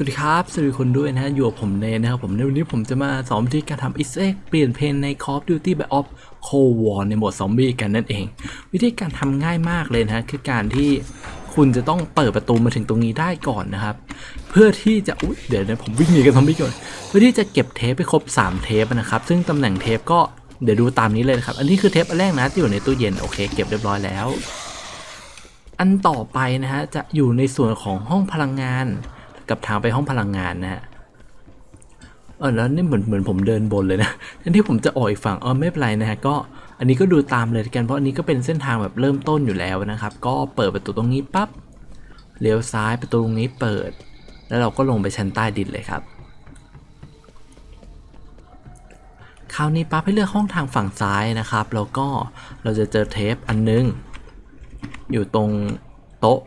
สวัสดีครับ สวัสดีคนด้วยนะฮะ อยู่กับผมเนนะครับผมในวันนี้ผมจะมาสอนวิธีการทำ Easter egg เปลี่ยนเพลงใน Call of Duty Black Ops Cold War ในโหมดซอมบี้กันนั่นเอง วิธีการทำง่ายมากเลยนะฮะคือการที่คุณจะต้องเปิดประตูมาถึงตรงนี้ได้ก่อนนะครับ เพื่อที่จะอุ๊ยเดี๋ยวนะผมวิ่งหนีกับซอมบี้ก่อนเพื่อที่จะเก็บเทปไปครบ 3 เทปนะครับ ซึ่งตำแหน่งเทปก็เดี๋ยวดูตามนี้เลยนะครับ อันนี้คือเทปอันแรกนะที่อยู่ในตู้เย็นโอเค เก็บเรียบร้อยแล้ว อันต่อไปนะฮะจะอยู่ในส่วนของห้องพลังงาน กับทางไปห้องพลังงานนะฮะเออแล้วนี่เหมือนเหมือนผมเดินบนเลยนะแทนที่ผมจะออกอีกฝั่งเออไม่เป็นไรนะฮะก็อันนี้ก็ดูตามเลยกันเพราะอันนี้ก็เป็นเส้นทางแบบเริ่มต้นอยู่แล้วนะครับ ก็เปิดประตูตรงนี้ปั๊บเลี้ยวซ้ายประตูตรงนี้เปิด แล้วเราก็ลงไปชั้นใต้ดินเลยครับ คราวนี้ปั๊บให้เลือกห้องทางฝั่งซ้ายนะครับ แล้วก็เราจะเจอเทปอันนึง อยู่ตรงโต๊ะ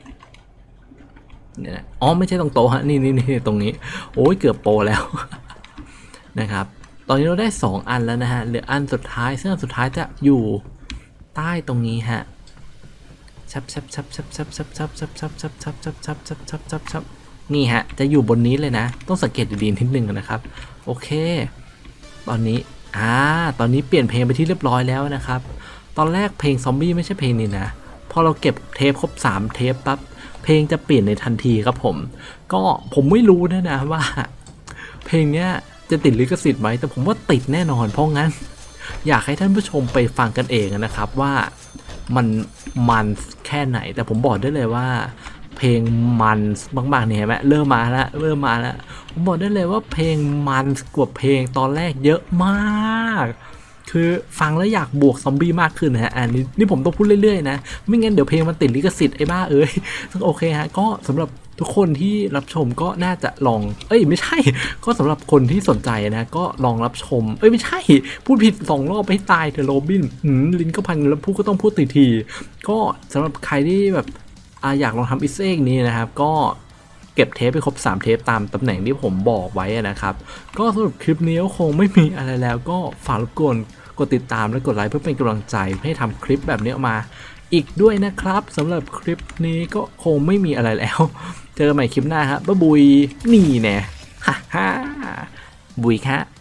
เนี่ยนะอ๋อไม่ใช่ตรงโต๊ะฮะนี่นี่นี่ตรงนี้ โอ้ยเกือบโปรแล้วนะครับ ตอนนี้เราได้ 2 อันแล้วนะฮะเหลืออันสุดท้ายซึ่งอันสุดท้ายจะอยู่ใต้ตรงนี้ฮะชับชับชับชับชับชับชับชับชับชับชับชับชับชับชับชับชับนี่ฮะ จะอยู่บนนี้เลยนะ ต้องสังเกตดีๆนิดนึงนะครับ โอเค ตอนนี้ อ่า ตอนนี้เปลี่ยนเพลงไปที่เรียบร้อยแล้วนะครับ ตอนแรกเพลงซอมบี้ไม่ใช่เพลงนี้นะ พอเราเก็บเทปครบ 3 เทปปั๊บเพลงจะเปลี่ยนในทันทีครับผม ก็ผมไม่รู้นะนะว่า เพลงเนี้ยจะติดลิขสิทธิ์ไหมแต่ผมว่าติดแน่นอนเพราะงั้น อยากให้ท่านผู้ชมไปฟังกันเองนะครับว่ามันมันแค่ไหน แต่ผมบอกได้เลยว่า เพลงมันมากๆเนี่ยเห็นไหมเริ่มมาแล้วเริ่มมาแล้วผมบอกได้เลยว่าเพลงมันกว่าเพลงตอนแรกเยอะมาก คือฟังแล้วอยากบวกซอมบี้มากขึ้นนะฮะอันนี้นี่ผมต้องพูดเรื่อยๆนะ ไม่งั้นเดี๋ยวเพลงมันติดลิขสิทธิ์ไอ้บ้าเอ้ยซึ่งโอเคฮะก็สำหรับทุกคนที่รับชมก็น่าจะลอง เอ้ยไม่ใช่ ก็สำหรับคนที่สนใจนะก็ลองรับชม เอ้ยไม่ใช่ พูดผิดสองรอบให้ตายเถอโรบินหืมลิ้นก็พันแล้วพูดก็ต้องพูดที ก็สำหรับใครที่แบบออยากลองทำอิสเอ็กนี้นะครับ ก็ เก็บเทปไปครบ 3 เทปตามตำแหน่งที่ผมบอกไว้นะครับ ก็สำหรับคลิปนี้ก็คงไม่มีอะไรแล้วก็ฝากรบกวนกดติดตามและกดไลค์เพื่อเป็นกำลังใจให้ทำคลิปแบบนี้ออกมาอีกด้วยนะครับสำหรับคลิปนี้ก็คงไม่มีอะไรแล้ว เจอกันใหม่คลิปหน้าครับบ๊ายบุยนี่แน่ฮ่าฮ่าบุยค่ะบุย